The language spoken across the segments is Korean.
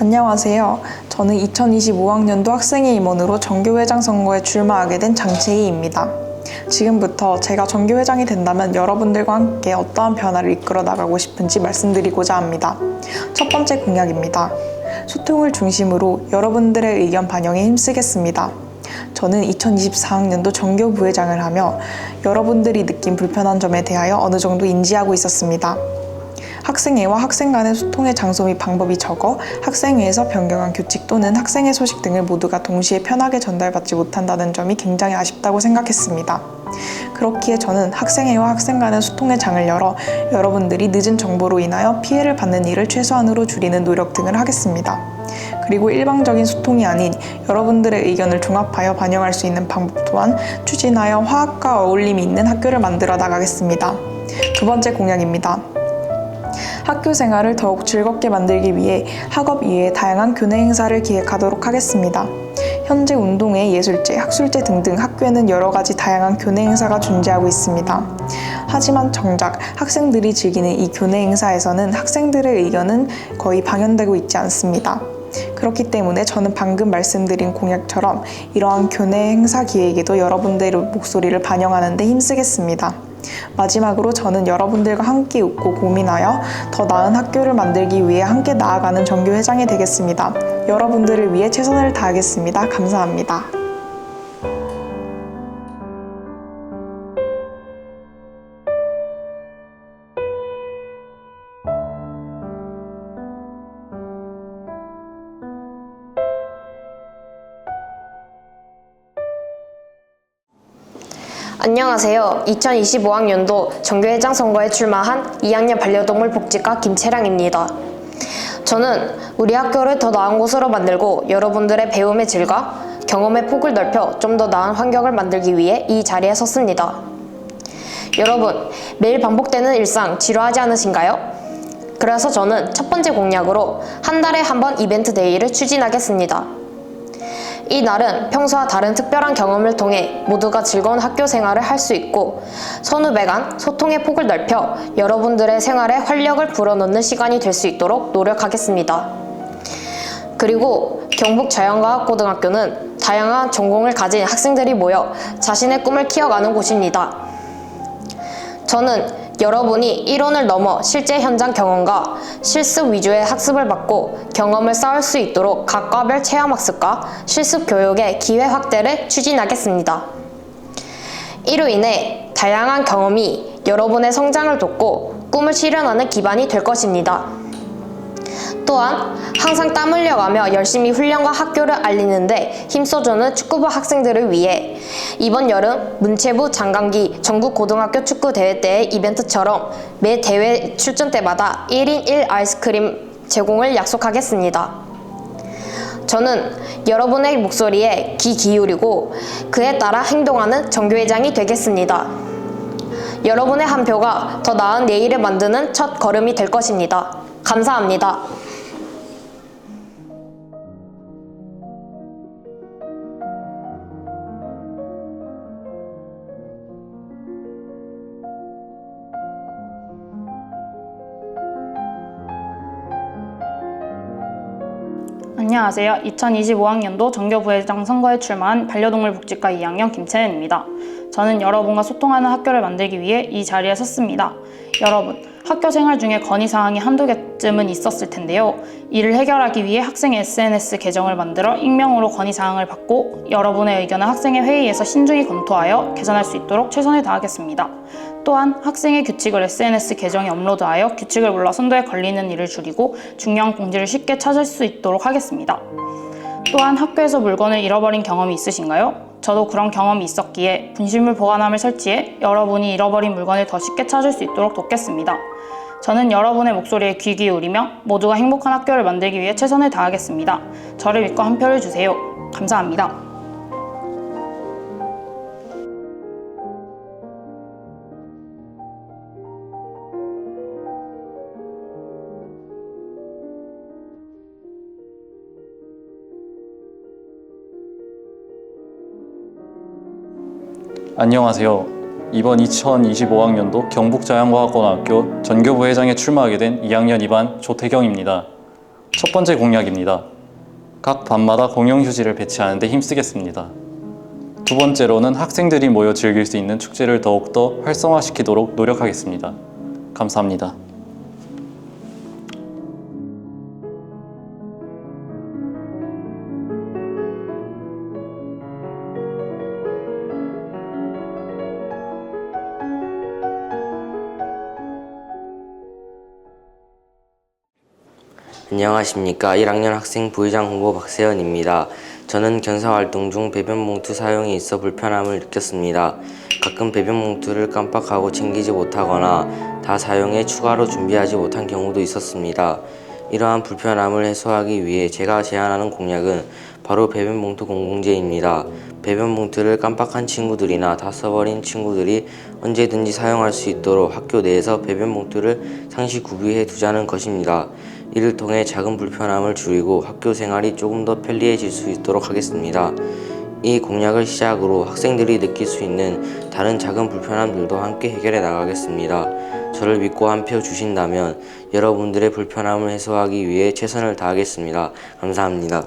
안녕하세요. 저는 2025학년도 학생회 임원으로 정교회장 선거에 출마하게 된 장채희입니다. 지금부터 제가 정교회장이 된다면 여러분들과 함께 어떠한 변화를 이끌어 나가고 싶은지 말씀드리고자 합니다. 첫 번째 공약입니다. 소통을 중심으로 여러분들의 의견 반영에 힘쓰겠습니다. 저는 2024학년도 정교 부회장을 하며 여러분들이 느낀 불편한 점에 대하여 어느 정도 인지하고 있었습니다. 학생회와 학생 간의 소통의 장소 및 방법이 적어 학생회에서 변경한 규칙 또는 학생회 소식 등을 모두가 동시에 편하게 전달받지 못한다는 점이 굉장히 아쉽다고 생각했습니다. 그렇기에 저는 학생회와 학생 간의 소통의 장을 열어 여러분들이 늦은 정보로 인하여 피해를 받는 일을 최소한으로 줄이는 노력 등을 하겠습니다. 그리고 일방적인 소통이 아닌 여러분들의 의견을 종합하여 반영할 수 있는 방법 또한 추진하여 화학과 어울림이 있는 학교를 만들어 나가겠습니다. 두 번째 공약입니다. 학교 생활을 더욱 즐겁게 만들기 위해 학업 이외에 다양한 교내 행사를 기획하도록 하겠습니다. 현재 운동회, 예술제, 학술제 등등 학교에는 여러 가지 다양한 교내 행사가 존재하고 있습니다. 하지만 정작 학생들이 즐기는 이 교내 행사에서는 학생들의 의견은 거의 방연되고 있지 않습니다. 그렇기 때문에 저는 방금 말씀드린 공약처럼 이러한 교내 행사 기획에도 여러분들의 목소리를 반영하는 데 힘쓰겠습니다. 마지막으로 저는 여러분들과 함께 웃고 고민하여 더 나은 학교를 만들기 위해 함께 나아가는 정교회장이 되겠습니다. 여러분들을 위해 최선을 다하겠습니다. 감사합니다. 안녕하세요. 2025학년도 정교회장 선거에 출마한 2학년 반려동물 복지과 김채랑입니다. 저는 우리 학교를 더 나은 곳으로 만들고 여러분들의 배움의 질과 경험의 폭을 넓혀 좀 더 나은 환경을 만들기 위해 이 자리에 섰습니다. 여러분, 매일 반복되는 일상 지루하지 않으신가요? 그래서 저는 첫 번째 공약으로 한 달에 한 번 이벤트 데이를 추진하겠습니다. 이 날은 평소와 다른 특별한 경험을 통해 모두가 즐거운 학교 생활을 할 수 있고 선후배 간 소통의 폭을 넓혀 여러분들의 생활에 활력을 불어넣는 시간이 될 수 있도록 노력하겠습니다. 그리고 경북 자연과학고등학교는 다양한 전공을 가진 학생들이 모여 자신의 꿈을 키워가는 곳입니다. 저는 여러분이 이론을 넘어 실제 현장 경험과 실습 위주의 학습을 받고 경험을 쌓을 수 있도록 각 과별 체험 학습과 실습 교육의 기회 확대를 추진하겠습니다. 이로 인해 다양한 경험이 여러분의 성장을 돕고 꿈을 실현하는 기반이 될 것입니다. 또한 항상 땀 흘려가며 열심히 훈련과 학교를 알리는데 힘써주는 축구부 학생들을 위해 이번 여름 문체부 장강기 전국 고등학교 축구 대회 때의 이벤트처럼 매 대회 출전 때마다 1인 1 아이스크림 제공을 약속하겠습니다. 저는 여러분의 목소리에 귀 기울이고 그에 따라 행동하는 정교회장이 되겠습니다. 여러분의 한 표가 더 나은 내일을 만드는 첫 걸음이 될 것입니다. 감사합니다. 안녕하세요. 2025학년도 정교부회장 선거에 출마한 반려동물 복지과 2학년 김채은입니다. 저는 여러분과 소통하는 학교를 만들기 위해 이 자리에 섰습니다. 여러분, 학교 생활 중에 건의사항이 한두 개쯤은 있었을 텐데요. 이를 해결하기 위해 학생의 SNS 계정을 만들어 익명으로 건의사항을 받고 여러분의 의견을 학생의 회의에서 신중히 검토하여 개선할 수 있도록 최선을 다하겠습니다. 또한 학생의 규칙을 SNS 계정에 업로드하여 규칙을 몰라 선도에 걸리는 일을 줄이고 중요한 공지를 쉽게 찾을 수 있도록 하겠습니다. 또한 학교에서 물건을 잃어버린 경험이 있으신가요? 저도 그런 경험이 있었기에 분실물 보관함을 설치해 여러분이 잃어버린 물건을 더 쉽게 찾을 수 있도록 돕겠습니다. 저는 여러분의 목소리에 귀 기울이며 모두가 행복한 학교를 만들기 위해 최선을 다하겠습니다. 저를 믿고 한 표를 주세요. 감사합니다. 안녕하세요. 이번 2025학년도 경북자연과학고등학교 전교부 회장에 출마하게 된 2학년 2반 조태경입니다. 첫 번째 공약입니다. 각 반마다 공용 휴지를 배치하는 데 힘쓰겠습니다. 두 번째로는 학생들이 모여 즐길 수 있는 축제를 더욱더 활성화시키도록 노력하겠습니다. 감사합니다. 안녕하십니까. 1학년 학생 부의장 후보 박세현입니다. 저는 견사활동 중 배변봉투 사용에 있어 불편함을 느꼈습니다. 가끔 배변봉투를 깜빡하고 챙기지 못하거나 다 사용해 추가로 준비하지 못한 경우도 있었습니다. 이러한 불편함을 해소하기 위해 제가 제안하는 공약은 바로 배변봉투 공공재입니다. 배변봉투를 깜빡한 친구들이나 다 써버린 친구들이 언제든지 사용할 수 있도록 학교 내에서 배변봉투를 상시 구비해 두자는 것입니다. 이를 통해 작은 불편함을 줄이고 학교 생활이 조금 더 편리해질 수 있도록 하겠습니다. 이 공약을 시작으로 학생들이 느낄 수 있는 다른 작은 불편함들도 함께 해결해 나가겠습니다. 저를 믿고 한 표 주신다면 여러분들의 불편함을 해소하기 위해 최선을 다하겠습니다. 감사합니다.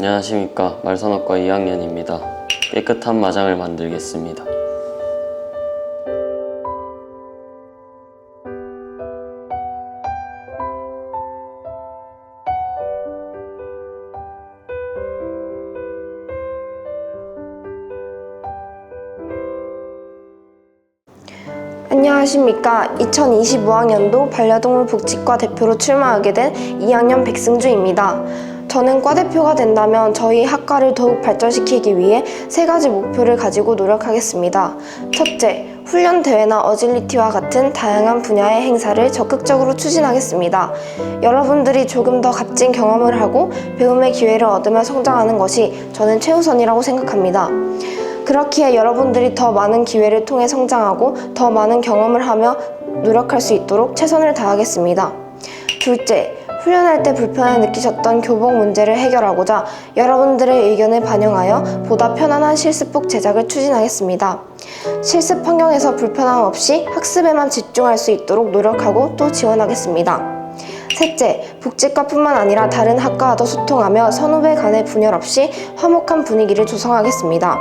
안녕하십니까 말선학과 2학년입니다. 깨끗한 마장을 만들겠습니다. 안녕하십니까. 2025학년도 반려동물 복지과 대표로 출마하게 된 2학년 백승주입니다. 저는 과 대표가 된다면 저희 학과를 더욱 발전시키기 위해 세 가지 목표를 가지고 노력하겠습니다. 첫째, 훈련 대회나 어질리티와 같은 다양한 분야의 행사를 적극적으로 추진하겠습니다. 여러분들이 조금 더 값진 경험을 하고 배움의 기회를 얻으며 성장하는 것이 저는 최우선이라고 생각합니다. 그렇기에 여러분들이 더 많은 기회를 통해 성장하고 더 많은 경험을 하며 노력할 수 있도록 최선을 다하겠습니다. 둘째, 훈련할 때 불편을 느끼셨던 교복 문제를 해결하고자 여러분들의 의견을 반영하여 보다 편안한 실습복 제작을 추진하겠습니다. 실습 환경에서 불편함 없이 학습에만 집중할 수 있도록 노력하고 또 지원하겠습니다. 셋째, 복지과뿐만 아니라 다른 학과와도 소통하며 선후배 간의 분열 없이 화목한 분위기를 조성하겠습니다.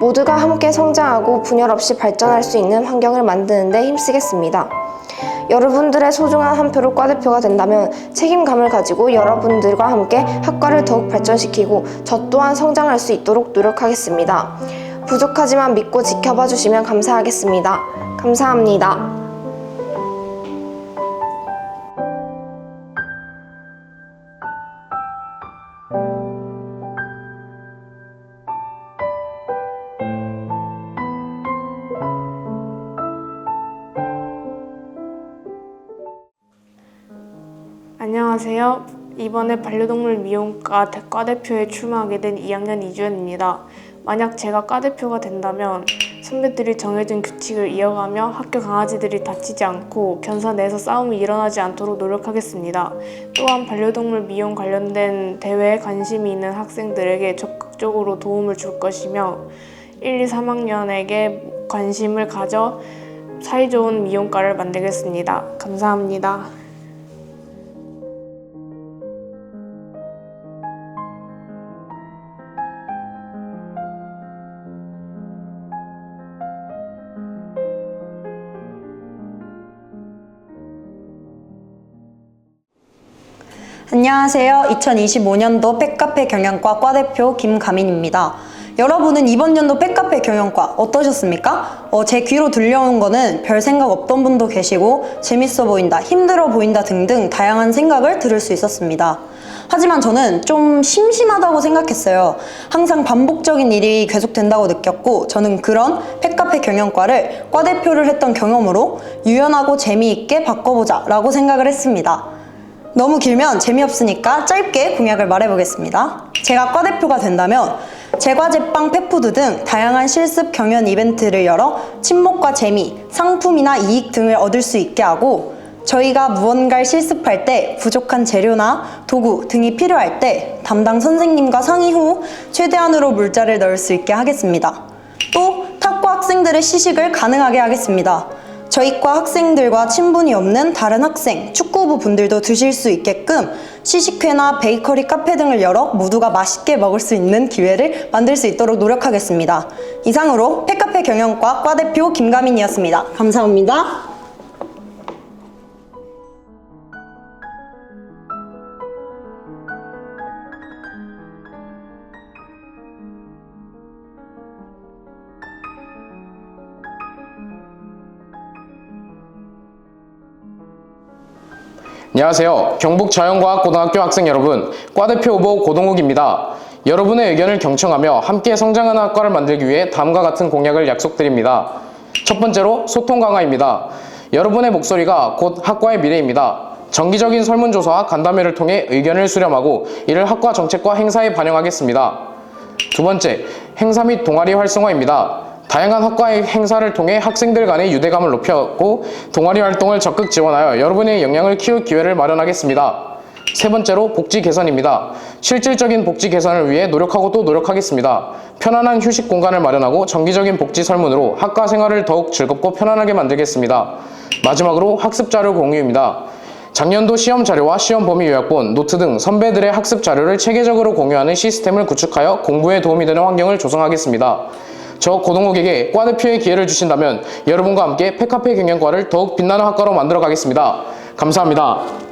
모두가 함께 성장하고 분열 없이 발전할 수 있는 환경을 만드는 데 힘쓰겠습니다. 여러분들의 소중한 한 표로 과대표가 된다면 책임감을 가지고 여러분들과 함께 학과를 더욱 발전시키고 저 또한 성장할 수 있도록 노력하겠습니다. 부족하지만 믿고 지켜봐 주시면 감사하겠습니다. 감사합니다. 안녕하세요. 이번에 반려동물 미용과 대- 과대표에 출마하게 된 2학년 이주연입니다. 만약 제가 과대표가 된다면 선배들이 정해진 규칙을 이어가며 학교 강아지들이 다치지 않고 견사 내에서 싸움이 일어나지 않도록 노력하겠습니다. 또한 반려동물 미용 관련된 대회에 관심이 있는 학생들에게 적극적으로 도움을 줄 것이며 1, 2, 3학년에게 관심을 가져 사이좋은 미용과를 만들겠습니다. 감사합니다. 안녕하세요. 2025년도 펫카페 경영과 과대표 김가민입니다. 여러분은 이번 연도 펫카페 경영과 어떠셨습니까? 어, 제 귀로 들려온 거는 별 생각 없던 분도 계시고 재밌어 보인다, 힘들어 보인다 등등 다양한 생각을 들을 수 있었습니다. 하지만 저는 좀 심심하다고 생각했어요. 항상 반복적인 일이 계속된다고 느꼈고 저는 그런 펫카페 경영과를 과대표를 했던 경험으로 유연하고 재미있게 바꿔보자 라고 생각을 했습니다. 너무 길면 재미없으니까 짧게 공약을 말해보겠습니다. 제가 과대표가 된다면 제과제빵, 펫푸드 등 다양한 실습 경연 이벤트를 열어 친목과 재미, 상품이나 이익 등을 얻을 수 있게 하고 저희가 무언가를 실습할 때 부족한 재료나 도구 등이 필요할 때 담당 선생님과 상의 후 최대한으로 물자를 넣을 수 있게 하겠습니다. 또 학생들의 시식을 가능하게 하겠습니다. 저희과 학생들과 친분이 없는 다른 학생, 축구부 분들도 드실 수 있게끔 시식회나 베이커리 카페 등을 열어 모두가 맛있게 먹을 수 있는 기회를 만들 수 있도록 노력하겠습니다. 이상으로 펫카페 경영과 과대표 김가민이었습니다. 감사합니다. 안녕하세요. 경북자연과학고등학교 학생 여러분, 과대표 후보 고동욱입니다. 여러분의 의견을 경청하며 함께 성장하는 학과를 만들기 위해 다음과 같은 공약을 약속드립니다. 첫 번째로 소통 강화입니다. 여러분의 목소리가 곧 학과의 미래입니다. 정기적인 설문조사와 간담회를 통해 의견을 수렴하고 이를 학과 정책과 행사에 반영하겠습니다. 두 번째, 행사 및 동아리 활성화입니다. 다양한 학과의 행사를 통해 학생들 간의 유대감을 높였고 동아리 활동을 적극 지원하여 여러분의 역량을 키울 기회를 마련하겠습니다. 세 번째로 복지 개선입니다. 실질적인 복지 개선을 위해 노력하고 또 노력하겠습니다. 편안한 휴식 공간을 마련하고 정기적인 복지 설문으로 학과 생활을 더욱 즐겁고 편안하게 만들겠습니다. 마지막으로 학습 자료 공유입니다. 작년도 시험 자료와 시험 범위 요약본, 노트 등 선배들의 학습 자료를 체계적으로 공유하는 시스템을 구축하여 공부에 도움이 되는 환경을 조성하겠습니다. 저 고동욱에게 과 대표의 기회를 주신다면 여러분과 함께 팩카페 경영과를 더욱 빛나는 학과로 만들어 가겠습니다. 감사합니다.